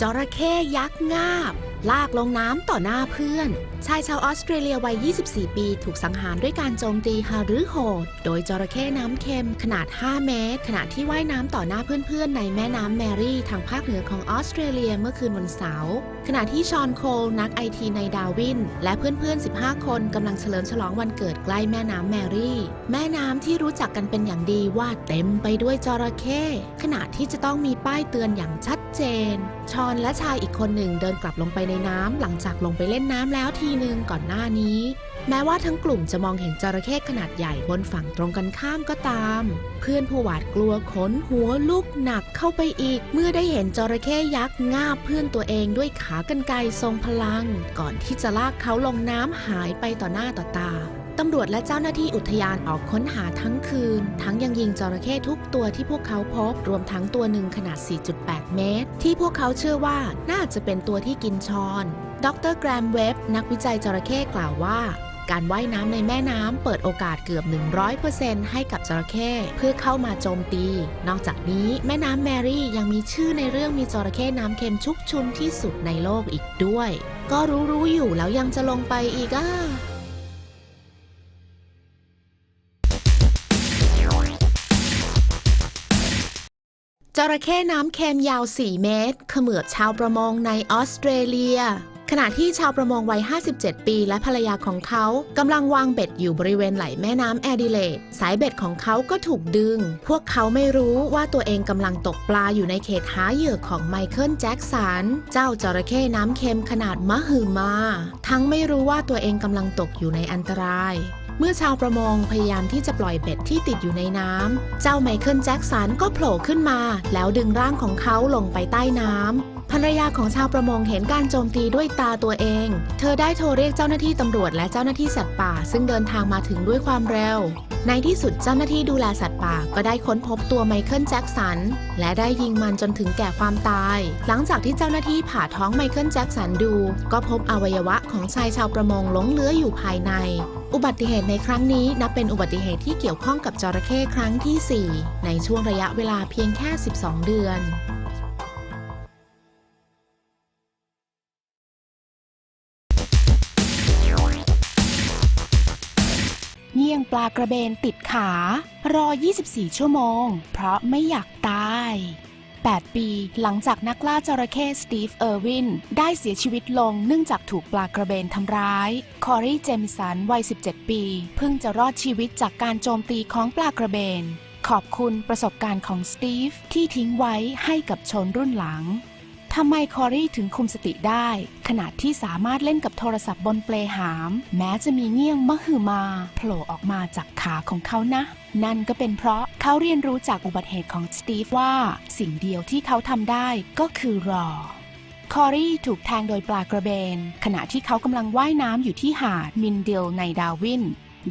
จระเข้ยักษ์งาบ ลากลงน้ำต่อหน้าเพื่อน ชายชาวออสเตรเลียวัย 24 ปี ถูกสังหารด้วยการโจมตีฮารือโหด โดยจระเข้น้ำเค็มขนาด 5 เมตร ขณะที่ว่ายน้ำต่อหน้าเพื่อนๆ ในแม่น้ำแมรี่ ทางภาคเหนือของออสเตรเลียเมื่อคืนวันเสาร์ ขณะที่ชอนโคลนักไอทีในดาวิน และเพื่อนๆ 15 คนกำลังเฉลิมฉลองวันเกิดใกล้แม่น้ำแมรี่ แม่น้ำที่รู้จักกันเป็นอย่างดีว่าเต็มไปด้วยจระเข้ขณะที่จะต้องมีป้ายเตือนอย่างชัดเจน ชอนและชายอีกคนหนึ่งเดินกลับลงไปในน้ำหลังจากลงไปเล่นน้ำแล้วทีหนึ่งก่อนหน้านี้ แม้ว่าทั้งกลุ่มจะมองเห็นจระเข้ขนาดใหญ่บนฝั่งตรงกันข้ามก็ตาม เพื่อนผู้หวาดกลัวขนหัวลุกหนักเข้าไปอีก เมื่อได้เห็นจระเข้ยักษ์งาบเพื่อนตัวเองด้วยขากรรไกรทรงพลัง ก่อนที่จะลากเขาลงน้ำหายไปต่อหน้าต่อตา ตำรวจและเจ้าหน้าที่อุทยานออกค้นหาทั้งคืน ทั้งยังยิงจระเข้ทุกตัวที่พวกเขาพบ รวมทั้งตัวหนึ่งขนาด 4.8 เมตร ที่พวกเขาเชื่อว่าน่าจะเป็นตัวที่กินชอน ดรแกรมเว็บ นักวิจัยจระเข้กล่าวว่าการว่ายน้ำในแม่น้ำเปิดโอกาสเกือบ 100%ให้กับจระเข้เพื่อเข้ามาโจมตี นอกจากนี้แม่น้ำแมรี่ยังมีชื่อในเรื่องมีจระเข้น้ำเค็มชุกชุมที่สุดในโลกอีกด้วย ก็รู้รู้ๆอยู่แล้วยังจะลงไปอีกอะ จระเข้น้ำเค็มยาว 4 เมตร เขมือบชาวประมงในออสเตรเลีย ขณะที่ชาวประมงวัย 57 ปีและภรรยาของเขากำลังวางเบ็ดอยู่บริเวณไหลแม่น้ำแอดิเลดสายเบ็ดของเขาก็ถูกดึง พวกเขาไม่รู้ว่าตัวเองกำลังตกปลาอยู่ในเขตหาเหยื่อของไมเคิลแจ็กสัน เจ้าจระเข้น้ำเค็มขนาดมหึมา ทั้งไม่รู้ว่าตัวเองกำลังตกอยู่ในอันตราย เมื่อชาวประมงพยายามที่จะปล่อยเบ็ดที่ติดอยู่ในน้ำ เจ้าไมเคิลแจ็คสันก็โผล่ขึ้นมา แล้วดึงร่างของเขาลงไปใต้น้ำ ภรรยาของชาวประมงเห็นการโจมตีด้วยตาตัวเอง เธอได้โทรเรียกเจ้าหน้าที่ตำรวจและเจ้าหน้าที่สัตว์ป่า ซึ่งเดินทางมาถึงด้วยความเร็ว ในที่สุดเจ้าหน้าที่ดูแลสัตว์ป่าก็ได้ค้นพบตัวไมเคิลแจ็กสัน และได้ยิงมันจนถึงแก่ความตาย หลังจากที่เจ้าหน้าที่ผ่าท้องไมเคิลแจ็กสันดู ก็พบอวัยวะของชายชาวประมงหลงเหลืออยู่ภายใน อุบัติเหตุในครั้งนี้นับเป็นอุบัติเหตุที่เกี่ยวข้องกับจระเข้ครั้งที่ 4 ในช่วงระยะเวลาเพียงแค่ 12 เดือน ปลากระเบนติดขา รอ 24 ชั่วโมง เพราะไม่อยากตาย 8 ปีหลังจากนักล่าจระเข้สตีฟ เออร์วิน ได้เสียชีวิตลงเนื่องจากถูกปลากระเบนทำร้าย คอรีเจมสันวัย 17 ปี เพิ่งจะรอดชีวิตจากการโจมตีของปลากระเบน ขอบคุณประสบการณ์ของสตีฟที่ทิ้งไว้ให้กับชนรุ่นหลัง ทำไมคอรี่ถึงคุมสติได้ ขณะที่สามารถเล่นกับโทรศัพท์บนเปลหาม แม้จะมีเงี้ยงมหึมาโผล่ออกมาจากขาของเขานะ นั่นก็เป็นเพราะเขาเรียนรู้จากอุบัติเหตุของสตีฟว่า สิ่งเดียวที่เขาทำได้ก็คือรอคอรี่ถูกแทงโดยปลากระเบน ขณะที่เขากำลังว่ายน้ำอยู่ที่หาดมินเดลในดาวิน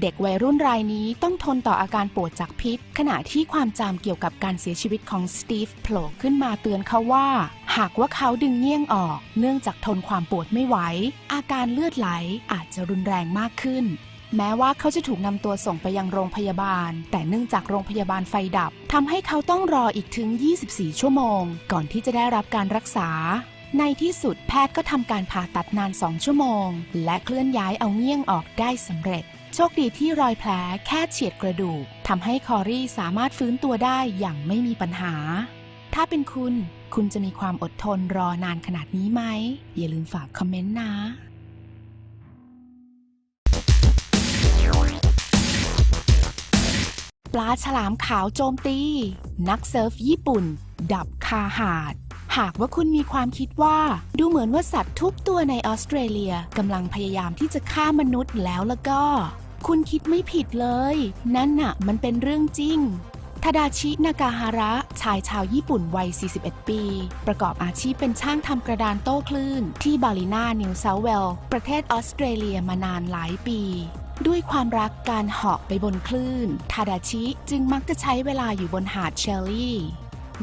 เด็กวัยรุ่นรายนี้ต้องทนต่ออาการปวดจากพิษ ขณะที่ความจำเกี่ยวกับการเสียชีวิตของสตีฟโผล่ขึ้นมาเตือนเขาว่า หากว่าเขาดึงเงี้ยงออก เนื่องจากทนความปวดไม่ไหว อาการเลือดไหลอาจจะรุนแรงมากขึ้น แม้ว่าเขาจะถูกนำตัวส่งไปยังโรงพยาบาล แต่เนื่องจากโรงพยาบาลไฟดับทำให้เขาต้องรออีกถึง 24 ชั่วโมง ก่อนที่จะได้รับการรักษาในที่สุดแพทย์ก็ทำการผ่าตัดนาน 2 ชั่วโมง และเคลื่อนย้ายเอาเงี้ยงออกได้สำเร็จ โชคดีที่รอยแผลแค่เฉียดกระดูกทำให้คอรี่สามารถฟื้นตัวได้อย่างไม่มีปัญหา ถ้าเป็นคุณ คุณจะมีความอดทนรอนานขนาดนี้ไหม อย่าลืมฝากคอมเมนต์นะปลาฉลามขาวโจมตี นักเซิร์ฟญี่ปุ่น ดับคาหาด หากว่าคุณมีความคิดว่า ดูเหมือนว่าสัตว์ทุกตัวในออสเตรเลียกำลังพยายามที่จะฆ่ามนุษย์แล้วแล้วก็ คุณคิดไม่ผิดเลย นั่นน่ะ มันเป็นเรื่องจริงทาดาชินากาฮาระ ชายชาวญี่ปุ่นวัย 41 ปี ประกอบอาชีพเป็นช่างทำกระดานโต้คลื่น ที่บาลินานิวเซาเวล ประเทศออสเตรเลียมานานหลายปี ด้วยความรักการเหาะไปบนคลื่น ทาดาชิจึงมักจะใช้เวลาอยู่บนหาดเชลลี่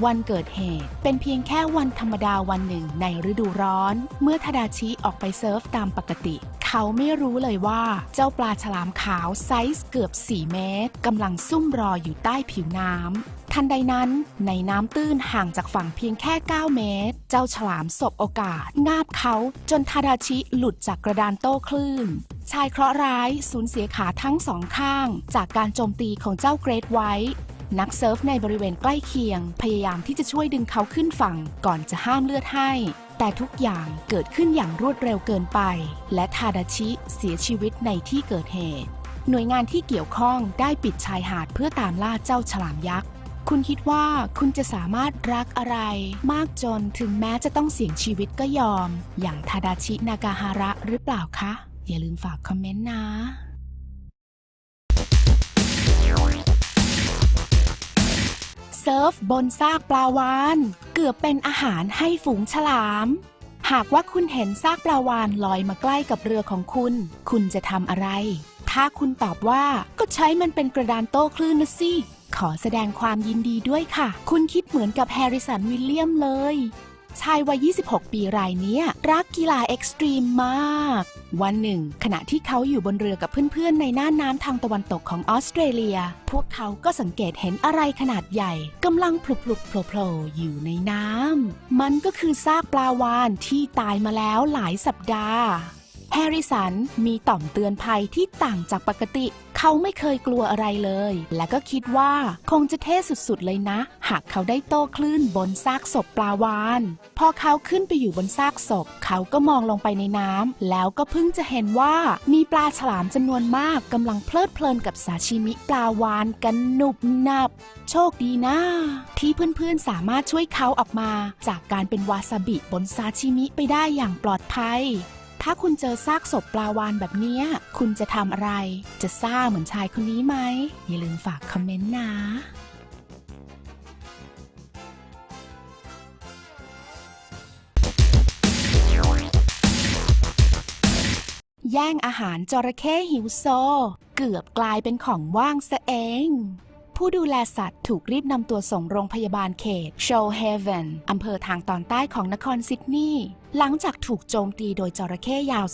วันเกิดเหตุ เป็นเพียงแค่วันธรรมดาวันหนึ่งในฤดูร้อน เมื่อทาดาชิออกไปเซิร์ฟตามปกติ เขาไม่รู้เลยว่าเจ้าปลาฉลามขาวไซส์เกือบ 4 เมตรกำลังซุ่มรออยู่ใต้ผิวน้ำทันใดนั้นในน้ำตื้นห่างจากฝั่งเพียงแค่ 9 เมตร เจ้าฉลามสบโอกาส งาบเขาจนทาดาชิหลุดจากกระดานโต้คลื่น ชายเคราะห์ร้ายสูญเสียขาทั้งสองข้าง จากการโจมตีของเจ้าเกรทไวท์ นักเซิร์ฟในบริเวณใกล้เคียง พยายามที่จะช่วยดึงเขาขึ้นฝั่งก่อนจะห้ามเลือดให้ แต่ทุกอย่างเกิดขึ้นอย่างรวดเร็วเกินไป และทาดาชิเสียชีวิตในที่เกิดเหตุ หน่วยงานที่เกี่ยวข้องได้ปิดชายหาดเพื่อตามล่าเจ้าฉลามยักษ์คุณคิดว่าคุณจะสามารถรักอะไร มากจนถึงแม้จะต้องเสี่ยงชีวิตก็ยอม อย่างทาดาชินากาฮาระหรือเปล่าคะ อย่าลืมฝากคอมเมนต์นะ ซิร์ฟบนซากปลาวาน เกือบเป็นอาหารให้ฝูงฉลาม หากว่าคุณเห็นซากปลาวานลอยมาใกล้กับเรือของคุณ คุณจะทำอะไร ถ้าคุณตอบว่าก็ใช้มันเป็นกระดานโต้คลื่นนะสิขอแสดงความยินดีด้วยค่ะ คุณคิดเหมือนกับแฮร์ริสันวิลเลียมเลย ชายวัย 26 ปีรายนี้รักกีฬาเอ็กซ์ตรีมมาก วันหนึ่ง ขณะที่เขาอยู่บนเรือกับเพื่อนๆ ในน่านน้ำทางตะวันตกของออสเตรเลีย พวกเขาก็สังเกตเห็นอะไรขนาดใหญ่กำลังพลุบพลุบโผล่ๆอยู่ในน้ำมันก็คือซากปลาวานที่ตายมาแล้วหลายสัปดาห์ แฮร์ริสันมีต่อมเตือนภัยที่ต่างจากปกติ เขาไม่เคยกลัวอะไรเลย และก็คิดว่าคงจะเท่สุดๆเลยนะ หากเขาได้โต้คลื่นบนซากศพปลาวาน พอเขาขึ้นไปอยู่บนซากศพ เขาก็มองลงไปในน้ำแล้วก็เพิ่งจะเห็นว่ามีปลาฉลามจำนวนมากกำลังเพลิดเพลินกับซาชิมิปลาวานกันหนุบหนับ โชคดีนะที่เพื่อนๆสามารถช่วยเขาออกมา จากการเป็นวาซาบิบนซาชิมิไปได้อย่างปลอดภัย ถ้าคุณเจอซากศพปลาวานแบบนี้คุณจะทำอะไร จะซ่าเหมือนชายคนนี้ไหม อย่าลืมฝากคอมเมนต์นะแย่งอาหารจระเข้หิวโซ เกือบกลายเป็นของว่างซะเอง ผู้ดูแลสัตว์ถูกรีบนำตัวส่งโรงพยาบาลเขตโชเฮเวนอำเภอทางตอนใต้ของนครซิดนีย์หลังจากถูกโจมตีโดยจระเข้ยาว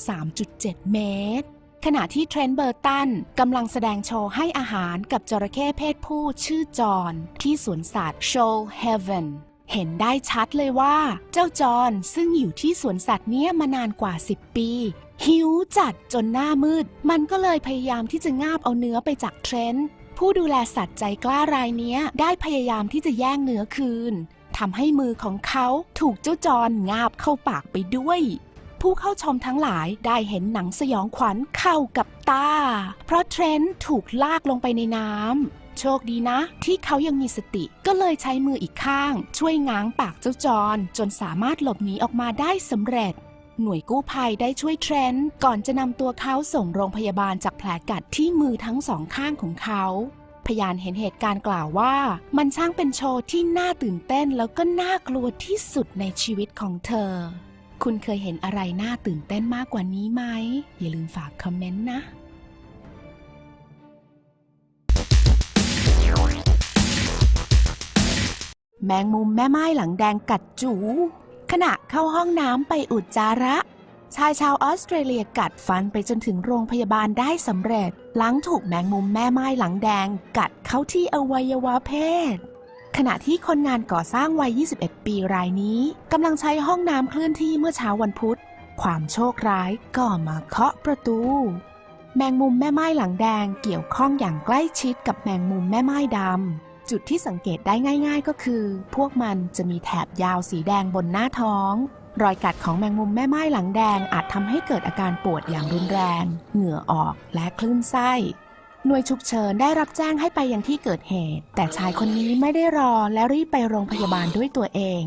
3.7 เมตร ขณะที่เทรนต์เบอร์ตันกำลังแสดงโชว์ให้อาหารกับจระเข้เพศผู้ชื่อจอห์นที่สวนสัตว์โชเฮเวนเห็นได้ชัดเลยว่า เจ้าจอห์นซึ่งอยู่ที่สวนสัตว์เนี้ยมานานกว่า 10 ปี หิวจัดจนหน้ามืด มันก็เลยพยายามที่จะงาบเอาเนื้อไปจากเทรนต์ ผู้ดูแลสัตว์ใจกล้ารายนี้ได้พยายามที่จะแย่งเนื้อคืนทำให้มือของเขาถูกเจ้าจอนงาบเข้าปากไปด้วย ผู้เข้าชมทั้งหลายได้เห็นหนังสยองขวัญเข้ากับตา เพราะเทรนต์ถูกลากลงไปในน้ำโชคดีนะ ที่เขายังมีสติก็เลยใช้มืออีกข้าง ช่วยง้างปากเจ้าจอนจนสามารถหลบหนีออกมาได้สำเร็จ หน่วยกู้ภัยได้ช่วยเทรนต์ก่อนจะนำตัวเขาส่งโรงพยาบาลจากแผลกัดที่มือทั้งสองข้างของเขา พยานเห็นเหตุการณ์กล่าวว่ามันช่างเป็นโชว์ที่น่าตื่นเต้นแล้วก็น่ากลัวที่สุดในชีวิตของเธอ คุณเคยเห็นอะไรน่าตื่นเต้นมากกว่านี้ไหม อย่าลืมฝากคอมเมนต์นะแมงมุมแม่ไม้หลังแดงกัดจู ขณะเข้าห้องน้ำไปอุจจาระ ชายชาวออสเตรเลียกัดฟันไปจนถึงโรงพยาบาลได้สำเร็จ หลังถูกแมงมุมแม่ไม้หลังแดง กัดเข้าที่อวัยวะเพศ ขณะที่คนงานก่อสร้างวัย 21 ปีรายนี้กำลังใช้ห้องน้ำเคลื่อนที่เมื่อเช้าวันพุธ ความโชคร้ายก็มาเคาะประตู แมงมุมแม่ไม้หลังแดงเกี่ยวข้องอย่างใกล้ชิดกับแมงมุมแม่ไม้ดำ จุดที่สังเกตได้ง่าย ๆ ก็คือ พวกมันจะมีแถบยาวสีแดงบนหน้าท้อง รอยกัดของแมงมุมแม่ไม้หลังแดงอาจทำให้เกิดอาการปวดอย่างรุนแรง เหงื่อออกและคลื่นไส้หน่วยฉุกเฉินได้รับแจ้งให้ไปยังที่เกิดเหตุ แต่ชายคนนี้ไม่ได้รอและรีบไปโรงพยาบาลด้วยตัวเอง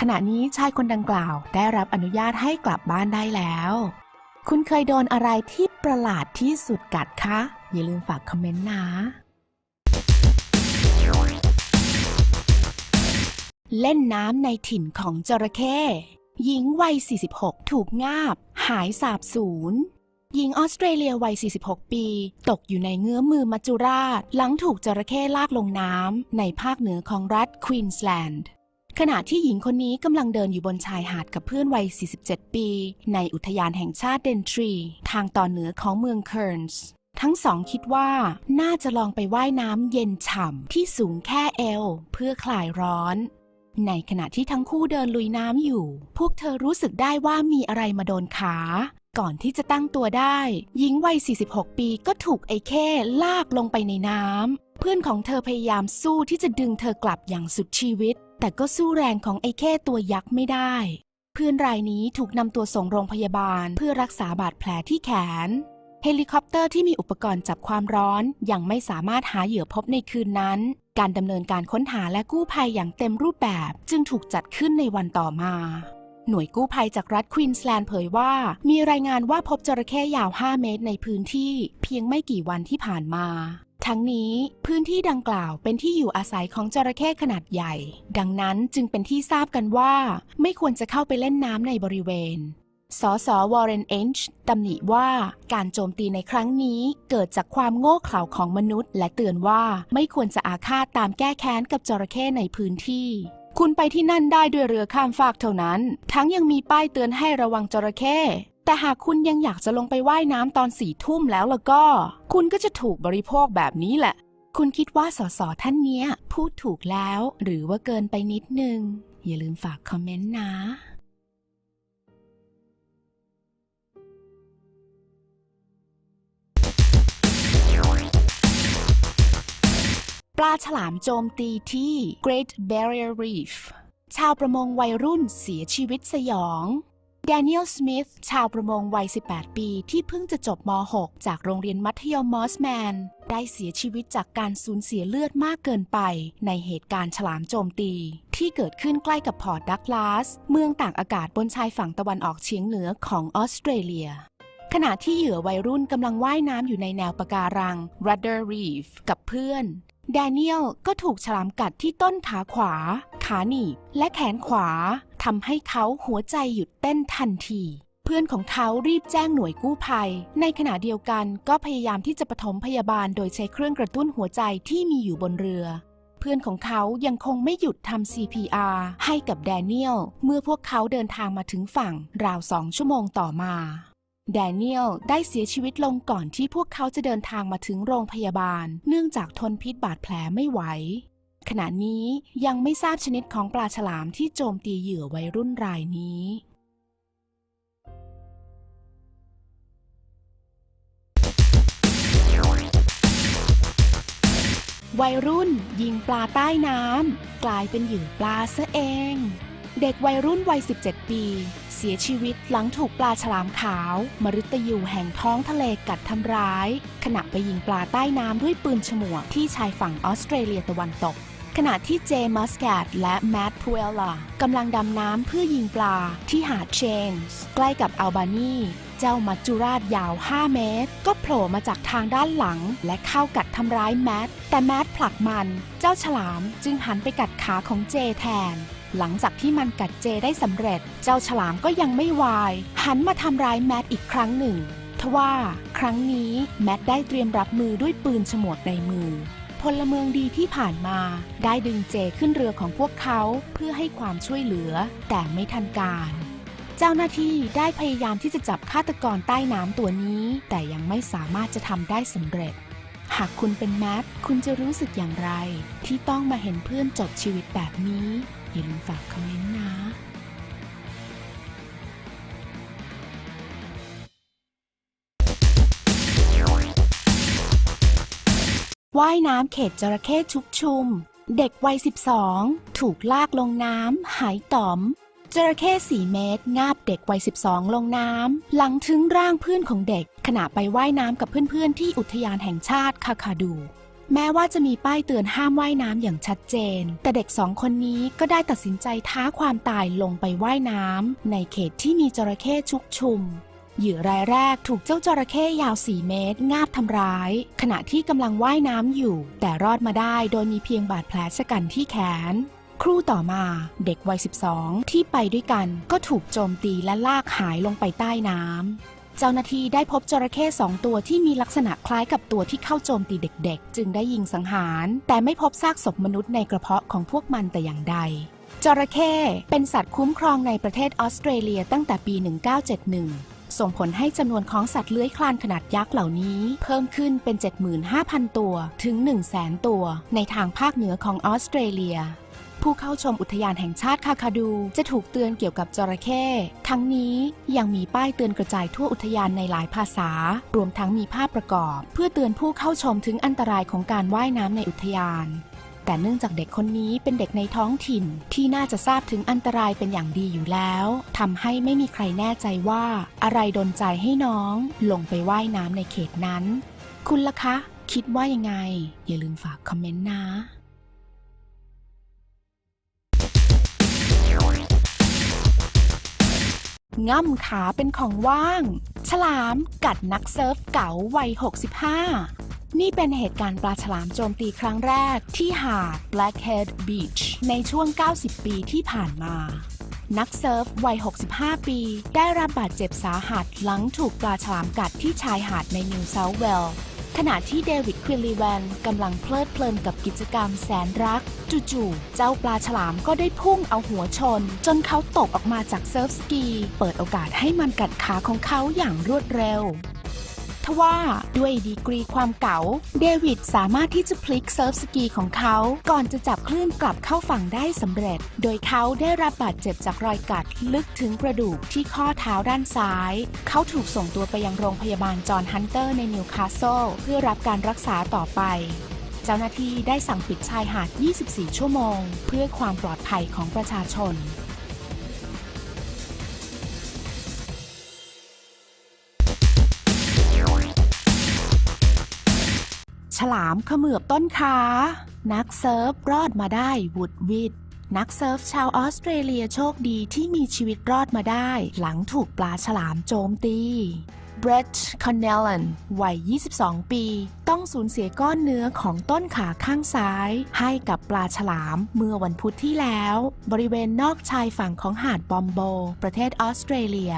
ขณะนี้ชายคนดังกล่าวได้รับอนุญาตให้กลับบ้านได้แล้ว คุณเคยโดนอะไรที่ประหลาดที่สุดกัดคะ อย่าลืมฝากคอมเมนต์นะ เล่นน้ำในถิ่นของจระเข้หญิงวัย 46 ถูกงาบ หายสาบสูญหญิงออสเตรเลียวัย 46 ปี ตกอยู่ในเงื้อมมือมัจจุราช หลังถูกจระเข้ลากลงน้ำในภาคเหนือของรัฐควีนสแลนด์ ขณะที่หญิงคนนี้กำลังเดินอยู่บนชายหาดกับเพื่อนวัย 47 ปี ในอุทยานแห่งชาติเดนทรี ทางตอนเหนือของเมืองเคิร์นส์ทั้งสองคิดว่าน่าจะลองไปว่ายน้ำเย็นฉ่ำที่สูงแค่เอว เพื่อคลายร้อน ในขณะที่ทั้งคู่เดินลุยน้ำอยู่ พวกเธอรู้สึกได้ว่ามีอะไรมาโดนขา ก่อนที่จะตั้งตัวได้ หญิงวัย 46 ปีก็ถูกไอ้เข้ลากลงไปในน้ำ เพื่อนของเธอพยายามสู้ที่จะดึงเธอกลับอย่างสุดชีวิต แต่ก็สู้แรงของไอ้เข้ตัวยักษ์ไม่ได้ เพื่อนรายนี้ถูกนำตัวส่งโรงพยาบาลเพื่อรักษาบาดแผลที่แขนเฮลิคอปเตอร์ที่มีอุปกรณ์จับความร้อนยังไม่สามารถหาเหยื่อพบในคืนนั้น การดำเนินการค้นหาและกู้ภัยอย่างเต็มรูปแบบจึงถูกจัดขึ้นในวันต่อมา หน่วยกู้ภัยจากรัฐควีนสแลนด์เผยว่า มีรายงานว่าพบจระเข้ยาว 5 เมตรในพื้นที่ เพียงไม่กี่วันที่ผ่านมา ทั้งนี้พื้นที่ดังกล่าวเป็นที่อยู่อาศัยของจระเข้ขนาดใหญ่ ดังนั้นจึงเป็นที่ทราบกันว่า ไม่ควรจะเข้าไปเล่นน้ำในบริเวณ สสวอร์เรนเอนช์ตำหนิว่าการโจมตีในครั้งนี้เกิดจากความโง่เขลาของมนุษย์ และเตือนว่าไม่ควรจะอาฆาตตามแก้แค้นกับจระเข้ในพื้นที่ คุณไปที่นั่นได้ด้วยเรือข้ามฟากเท่านั้น ทั้งยังมีป้ายเตือนให้ระวังจระเข้แต่หากคุณยังอยากจะลงไปไว่ายน้ำตอนสี่ทุ่มแล้วล่ะก็ คุณก็จะถูกบริโภคแบบนี้แหละ คุณคิดว่าสสท่านเนี้ย พูดถูกแล้ว หรือว่าเกินไปนิดนึง อย่าลืมฝากคอมเมนต์นะ ปลาฉลามโจมตีที่ Great Barrier Reef ชาวประมงวัยรุ่นเสียชีวิตสยองแดเนียล สมิธ ชาวประมงวัย 18 ปี ที่เพิ่งจะจบม .6 จากโรงเรียนมัธยมมอสแมน ได้เสียชีวิตจากการสูญเสียเลือดมากเกินไป ในเหตุการณ์ฉลามโจมตี ที่เกิดขึ้นใกล้กับพอร์ตดักลาส เมืองต่างอากาศบนชายฝั่งตะวันออกเฉียงเหนือของออสเตรเลีย ขณะที่เหยื่อวัยรุ่นกำลังว่ายน้ำอยู่ในแนวปะการัง Rudder Reef กับเพื่อน แดเนียลก็ถูกฉลามกัดที่ต้นขาขวา ขาหนีบและแขนขวาทำให้เขาหัวใจหยุดเต้นทันที เพื่อนของเขารีบแจ้งหน่วยกู้ภัย ในขณะเดียวกันก็พยายามที่จะปฐมพยาบาลโดยใช้เครื่องกระตุ้นหัวใจที่มีอยู่บนเรือ เพื่อนของเขายังคงไม่หยุดทำ CPR ให้กับแดเนียล เมื่อพวกเขาเดินทางมาถึงฝั่งราวสองชั่วโมงต่อมา แดเนียลได้เสียชีวิตลงก่อนที่พวกเขาจะเดินทางมาถึงโรงพยาบาล เนื่องจากทนพิษบาดแผลไม่ไหว ขณะนี้ยังไม่ทราบชนิดของปลาฉลามที่โจมตีเหยื่อวัยรุ่นรายนี้วัยรุ่นยิงปลาใต้น้ำกลายเป็นเหยื่อปลาซะเอง เด็กวัยรุ่นวัย 17 ปี เสียชีวิตหลังถูกปลาฉลามขาว มฤตยูแห่งท้องทะเลกัดทำร้าย ขณะไปยิงปลาใต้น้ำด้วยปืนฉมวกที่ชายฝั่งออสเตรเลียตะวันตก ขณะที่เจมัสแกดและแมตต์พูเอลล่ากำลังดำน้ำเพื่อยิงปลาที่หาดเชนส์ใกล้กับอัลบานีเจ้ามัจจุราชยาว 5 เมตร ก็โผล่มาจากทางด้านหลัง และเข้ากัดทำร้ายแมท แต่แมทผลักมัน เจ้าฉลามจึงหันไปกัดขาของเจแทน หลังจากที่มันกัดเจได้สำเร็จ เจ้าฉลามก็ยังไม่วาย หันมาทำร้ายแมทอีกครั้งหนึ่งทว่าครั้งนี้แมทได้เตรียมรับมือด้วยปืนฉมวกในมือ พลเมืองดีที่ผ่านมา ได้ดึงเจขึ้นเรือของพวกเขาเพื่อให้ความช่วยเหลือ แต่ไม่ทันการ เจ้าหน้าที่ได้พยายามที่จะจับฆาตกรใต้น้ำตัวนี้ แต่ยังไม่สามารถจะทำได้สำเร็จ หากคุณเป็นแมทคุณจะรู้สึกอย่างไร ที่ต้องมาเห็นเพื่อนจบชีวิตแบบนี้ อย่าลืมฝากคอมเมนต์นะว่ายน้ำเขตจระเข้ชุกชุม เด็กวัย 12 ถูกลากลงน้ำหายต่อม จระเข้สี่เมตร งาบเด็กวัย 12 ลงน้ำหลังถึงร่างเพื่อนของเด็ก ขณะไปว่ายน้ำกับเพื่อนๆที่อุทยานแห่งชาติคาคาดู แม้ว่าจะมีป้ายเตือนห้ามว่ายน้ำอย่างชัดเจน แต่เด็กสองคนนี้ก็ได้ตัดสินใจท้าความตายลงไปว่ายน้ำในเขตที่มีจระเข้ชุกชุม เหยื่อรายแรกถูกเจ้าจระเข้ยาว 4 เมตร งาบทำร้าย ขณะที่กำลังว่ายน้ำอยู่ แต่รอดมาได้โดยมีเพียงบาดแผลชะกันที่แขน ครู่ต่อมา เด็กวัย 12 ที่ไปด้วยกันก็ถูกโจมตีและลากหายลงไปใต้น้ำ เจ้าหน้าที่ได้พบจระเข้สองตัวที่มีลักษณะคล้ายกับตัวที่เข้าโจมตีเด็กๆ จึงได้ยิงสังหาร แต่ไม่พบซากศพมนุษย์ในกระเพาะของพวกมันแต่อย่างใดจระเข้เป็นสัตว์คุ้มครองในประเทศออสเตรเลียตั้งแต่ปี 1971 ส่งผลให้จำนวนของสัตว์เลื้อยคลานขนาดยักษ์เหล่านี้ เพิ่มขึ้นเป็น 75,000 ตัวถึง 100,000 ตัว ในทางภาคเหนือของออสเตรเลีย ผู้เข้าชมอุทยานแห่งชาติคาคาดู จะถูกเตือนเกี่ยวกับจระเข้ ทั้งนี้ยังมีป้ายเตือนกระจายทั่วอุทยานในหลายภาษา รวมทั้งมีภาพประกอบ เพื่อเตือนผู้เข้าชมถึงอันตรายของการว่ายน้ำในอุทยาน แต่เนื่องจากเด็กคนนี้เป็นเด็กในท้องถิ่นที่น่าจะทราบถึงอันตรายเป็นอย่างดีอยู่แล้วทำให้ไม่มีใครแน่ใจว่า อะไรดนใจให้น้องลงไปว่ายน้ำในเขตนั้น คุณล่ะคะ คิดว่ายังไง อย่าลืมฝากคอมเมนต์นะ ง่ำขาเป็นของว่าง ฉลามกัดนักเซิร์ฟเก๋าวัย 65 นี่เป็นเหตุการณ์ปลาฉลามโจมตีครั้งแรกที่หาด Blackhead Beach ในช่วง 90 ปีที่ผ่านมานักเซิร์ฟวัย 65 ปี ได้รับบาดเจ็บสาหัสหลังถูกปลาฉลามกัดที่ชายหาดในนิวเซาท์เวลส์ ขณะที่เดวิดควิลลีแวนกำลังเพลิดเพลินกับกิจกรรมแสนรัก จู่ๆ เจ้าปลาฉลามก็ได้พุ่งเอาหัวชน จนเขาตกออกมาจากเซิร์ฟสกี เปิดโอกาสให้มันกัดขาของเขาอย่างรวดเร็ว ทว่าด้วยดีกรีความเก๋าเดวิดสามารถที่จะพลิกเซิร์ฟสกีของเขา ก่อนจะจับคลื่นกลับเข้าฝั่งได้สำเร็จ โดยเขาได้รับบาดเจ็บจากรอยกัดลึกถึงกระดูกที่ข้อเท้าด้านซ้าย เขาถูกส่งตัวไปยังโรงพยาบาลจอห์นฮันเตอร์ในนิวคาสเซิลเพื่อรับการรักษาต่อไปเจ้าหน้าที่ได้สั่งปิดชายหาด 24 ชั่วโมง เพื่อความปลอดภัยของประชาชน ฉลามเขมือบต้นขา นักเซิร์ฟรอดมาได้วุดวิดนักเซิร์ฟชาวออสเตรเลียโชคดีที่มีชีวิตรอดมาได้ หลังถูกปลาฉลามโจมตีเบรตคอนเนลลันวัย 22 ปี ต้องสูญเสียก้อนเนื้อของต้นขาข้างซ้าย ให้กับปลาฉลามเมื่อวันพุธที่แล้ว บริเวณนอกชายฝั่งของหาดบอมโบ ประเทศออสเตรเลีย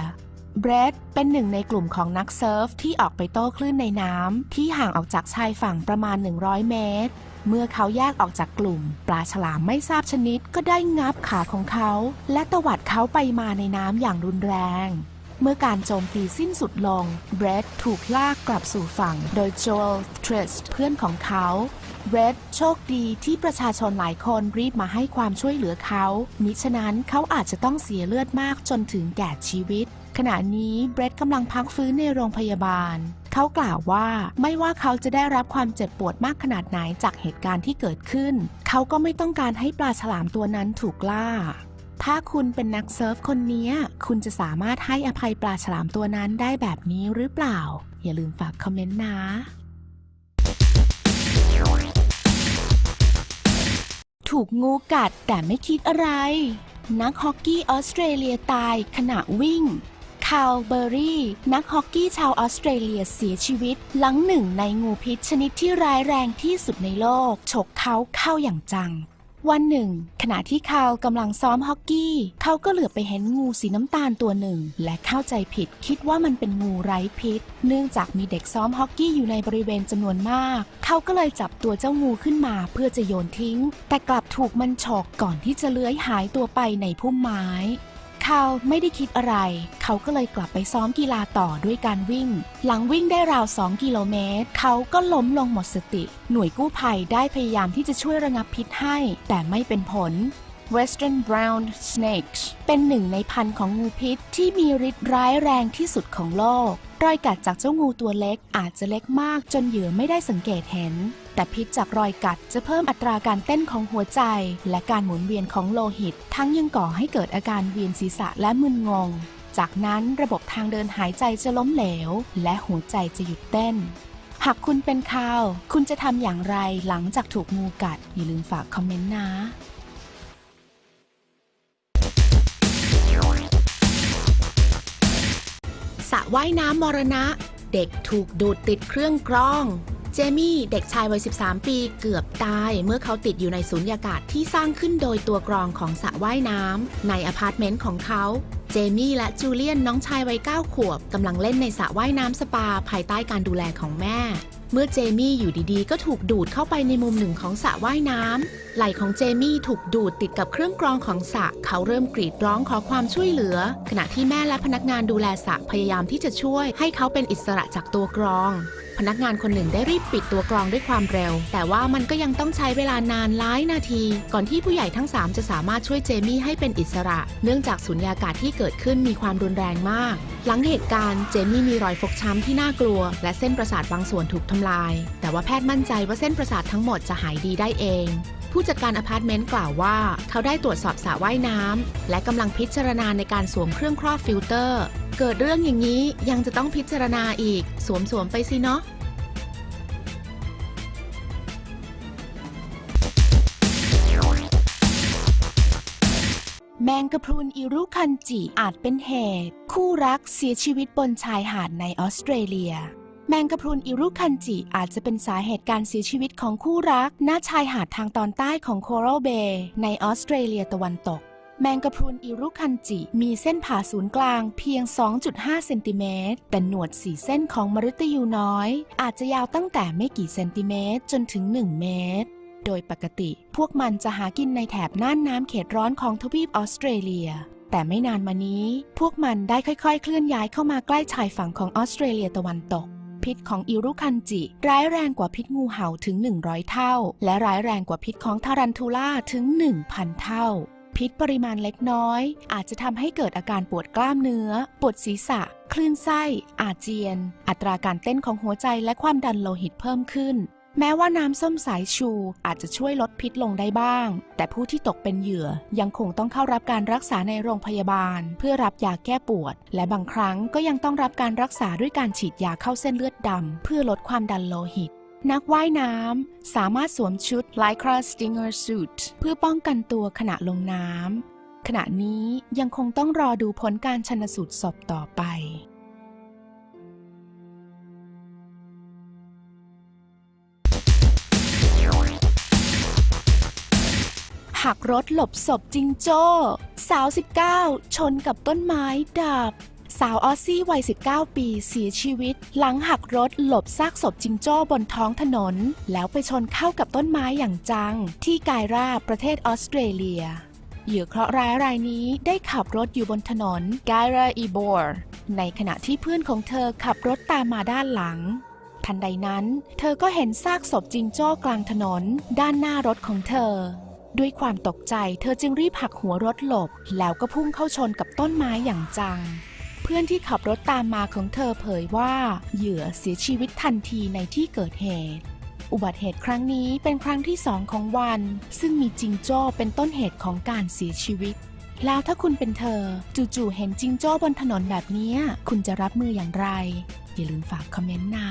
เบรดเป็นหนึ่งในกลุ่มของนักเซิร์ฟที่ออกไปโต้คลื่นในน้ำที่ห่างออกจากชายฝั่งประมาณ 100 เมตร เมื่อเขาแยกออกจากกลุ่ม ปลาฉลามไม่ทราบชนิดก็ได้งับขาของเขา และตวัดเขาไปมาในน้ำอย่างรุนแรง เมื่อการโจมตีสิ้นสุดลง เบรดถูกลากกลับสู่ฝั่ง โดยโจลทริสเพื่อนของเขาเบรดโชคดีที่ประชาชนหลายคนรีบมาให้ความช่วยเหลือเขา มิฉะนั้นเขาอาจจะต้องเสียเลือดมากจนถึงแก่ชีวิต ขณะนี้เบรดกำลังพักฟื้นในโรงพยาบาล เขากล่าวว่าไม่ว่าเขาจะได้รับความเจ็บปวดมากขนาดไหนจากเหตุการณ์ที่เกิดขึ้น เขาก็ไม่ต้องการให้ปลาฉลามตัวนั้นถูกล่า ถ้าคุณเป็นนักเซิร์ฟคนนี้คุณจะสามารถให้อภัยปลาฉลามตัวนั้นได้แบบนี้หรือเปล่า อย่าลืมฝากคอมเมนต์นะถูกงูกัดแต่ไม่คิดอะไร นักฮอกกี้ออสเตรเลียตายขณะวิ่ง คาลเบอรี่ นักฮอกกี้ชาวออสเตรเลียเสียชีวิต หลังหนึ่งในงูพิษชนิดที่ร้ายแรงที่สุดในโลก ฉกเขาเข้าอย่างจัง วันหนึ่ง ขณะที่คาลกำลังซ้อมฮอกกี้ เขาก็เหลือบไปเห็นงูสีน้ำตาลตัวหนึ่ง และเข้าใจผิดคิดว่ามันเป็นงูไร้พิษ เนื่องจากมีเด็กซ้อมฮอกกี้อยู่ในบริเวณจำนวนมาก เขาก็เลยจับตัวเจ้างูขึ้นมาเพื่อจะโยนทิ้ง แต่กลับถูกมันฉกก่อนที่จะเลื้อยหายตัวไปในพุ่มไม้ เขาไม่ได้คิดอะไร เขาก็เลยกลับไปซ้อมกีฬาต่อด้วยการวิ่ง หลังวิ่งได้ราว 2 กิโลเมตร เขาก็ล้มลงหมดสติ หน่วยกู้ภัยได้พยายามที่จะช่วยระงับพิษให้ แต่ไม่เป็นผล Western Brown Snakes เป็นหนึ่งในพันธุ์ของงูพิษที่มีฤทธิ์ร้ายแรงที่สุดของโลก รอยกัดจากเจ้างูตัวเล็กอาจจะเล็กมากจนเหยื่อไม่ได้สังเกตเห็น แต่พิษจากรอยกัดจะเพิ่มอัตราการเต้นของหัวใจ และการหมุนเวียนของโลหิต ทั้งยังก่อให้เกิดอาการเวียนศีรษะและมึนงง จากนั้นระบบทางเดินหายใจจะล้มเหลว และหัวใจจะหยุดเต้นหากคุณเป็นข่าว คุณจะทำอย่างไรหลังจากถูกงูกัด อย่าลืมฝากคอมเมนต์นะ สระว่ายน้ำมรณะ เด็กถูกดูดติดเครื่องกรอง เจมี่เด็กชายวัย 13 ปีเกือบตายเมื่อเขาติดอยู่ในสุญญากาศที่สร้างขึ้นโดยตัวกรองของสระว่ายน้ำในอพาร์ตเมนต์ของเขา เจมี่และจูเลียนน้องชายวัย9ขวบกำลังเล่นในสระว่ายน้ำสปาภายใต้การดูแลของแม่ เมื่อเจมี่อยู่ดีๆ ก็ถูกดูดเข้าไปในมุมหนึ่งของสระว่ายน้ำไหล่ของเจมี่ถูกดูดติดกับเครื่องกรองของสระเขาเริ่มกรีดร้องขอความช่วยเหลือ ขณะที่แม่และพนักงานดูแลสระพยายามที่จะช่วย ให้เขาเป็นอิสระจากตัวกรอง พนักงานคนหนึ่งได้รีบปิดตัวกรองด้วยความเร็ว แต่ว่ามันก็ยังต้องใช้เวลานานหลายนาที ก่อนที่ผู้ใหญ่ทั้ง 3 จะสามารถช่วยเจมี่ให้เป็นอิสระ เนื่องจากสุญญากาศที่เกิดขึ้นมีความรุนแรงมาก หลังเหตุการณ์เจมี่มีรอยฟกช้ำที่น่ากลัว และเส้นประสาทบางส่วนถูกทำลาย แต่ว่าแพทย์มั่นใจว่าเส้นประสาททั้งหมดจะหายดีได้เองผู้จัดการอพาร์ตเมนต์กล่าวว่า เขาได้ตรวจสอบสระว่ายน้ำและกำลังพิจารณาในการสวมเครื่องครอบฟิลเตอร์ เกิดเรื่องอย่างนี้ยังจะต้องพิจารณาอีก สวมสวมๆไปสิเนาะ แมงกะพรุนอิรุคันจิอาจเป็นเหตุ คู่รักเสียชีวิตบนชายหาดในออสเตรเลีย แมงกะพรุนอิรุคันจิอาจจะเป็นสาเหตุการเสียชีวิตของคู่รักณชายหาดทางตอนใต้ของโครัลเบย์ในออสเตรเลียตะวันตก แมงกะพรุนอิรุคันจิมีเส้นผ่าศูนย์กลางเพียง 2.5 เซนติเมตร แต่หนวดสีเส้นของมฤตยูน้อย อาจจะยาวตั้งแต่ไม่กี่เซนติเมตรจนถึง 1 เมตร โดยปกติ พวกมันจะหากินในแถบน่านน้ำเขตร้อนของทวีปออสเตรเลีย แต่ไม่นานมานี้ พวกมันได้ค่อยๆ เคลื่อนย้ายเข้ามาใกล้ชายฝั่งของออสเตรเลียตะวันตก พิษของอิรุคันจิ ร้ายแรงกว่าพิษงูเห่าถึง 100 เท่า และร้ายแรงกว่าพิษของทารันทูล่าถึง 1,000 เท่าพิษปริมาณเล็กน้อย อาจจะทำให้เกิดอาการปวดกล้ามเนื้อ ปวดศีรษะ คลื่นไส้ อาเจียน อัตราการเต้นของหัวใจและความดันโลหิตเพิ่มขึ้น แม้ว่าน้ำส้มสายชูอาจจะช่วยลดพิษลงได้บ้าง แต่ผู้ที่ตกเป็นเหยื่อยังคงต้องเข้ารับการรักษาในโรงพยาบาล เพื่อรับยาแก้ปวด และบางครั้งก็ยังต้องรับการรักษาด้วยการฉีดยาเข้าเส้นเลือดดำเพื่อลดความดันโลหิต นักว่ายน้ำสามารถสวมชุด Lycra Stinger Suit เพื่อป้องกันตัวขณะลงน้ำขณะนี้ยังคงต้องรอดูผลการชนสูตรศพต่อไป หักรถหลบศพจิงโจ้ สาว 19 ชนกับต้นไม้ดับ สาวออสซี่วัย 19 ปีเสียชีวิต หลังหักรถหลบซากศพจิงโจ้บนท้องถนน แล้วไปชนเข้ากับต้นไม้อย่างจัง ที่กายราประเทศออสเตรเลีย เหยื่อเคราะห์ร้ายรายนี้ได้ขับรถอยู่บนถนนกายราอีบอร์ในขณะที่เพื่อนของเธอขับรถตามมาด้านหลังทันใดนั้น เธอก็เห็นซากศพจิงโจ้กลางถนน ด้านหน้ารถของเธอ ด้วยความตกใจเธอจึงรีบหักหัวรถหลบ แล้วก็พุ่งเข้าชนกับต้นไม้อย่างจัง เพื่อนที่ขับรถตามมาของเธอเผยว่า เหยื่อเสียชีวิตทันทีในที่เกิดเหตุ อุบัติเหตุครั้งนี้เป็นครั้งที่สองของวัน ซึ่งมีจิงโจ้เป็นต้นเหตุของการเสียชีวิต แล้วถ้าคุณเป็นเธอ จู่ๆเห็นจิงโจ้บนถนนแบบนี้ คุณจะรับมืออย่างไร อย่าลืมฝากคอมเมนต์นะ